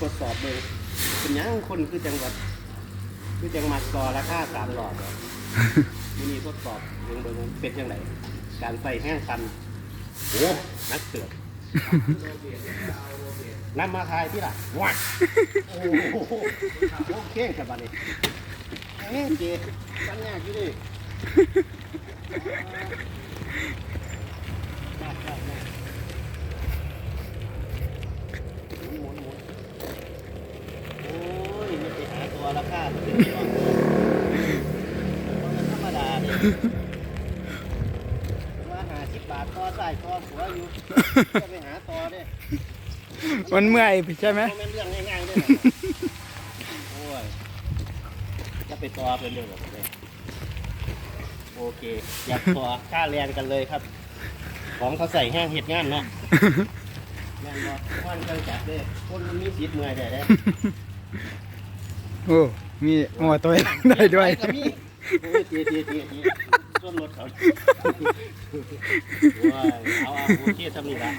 ทดสอบเลยเป็นหยังคนคือจังหวัดคือจังหวัดกอราคาสามหลอดเหรอที่นี่ทดสอบเบิ่งเบิ่งเป็นยังไงการใส่แห้งคันโอ้นักเสือกนำมาทายที่ล่ะวัดโอ้โหโอเคครับบัดนี้เอ้ยเจปัญญากอยู่ดิมามามาหมุนหมุนหมุนโอ้ยนี่ไปหาตัว ราคาเป็นตัวมันธรรมดาเนี่ยว่าหาสิบบาทต่อใส่ต่อหัวอยู่จะไปหาต่อเด้มันเมื่อยใช่ไหมมันเป็นเรื่องง่ายๆด้วยโอ้ยจะไปต่อเป็นเรื่องแบบนี้โอเคอยากต่อค่าแรงกันเลยครับ ของเขาใส่แห้งเห็ดงานเนาะแม่นบ่วันกันจัดเลยคนมันมีสิทธิ์เมื่อยได้เด้ โอ้มีหัวตัวเองได้ด้วยก็มีโอ้ยเจียเจียเจียเจียส่วนรถเขาโอ้ยเอาเอาโอเคทำนี่ละ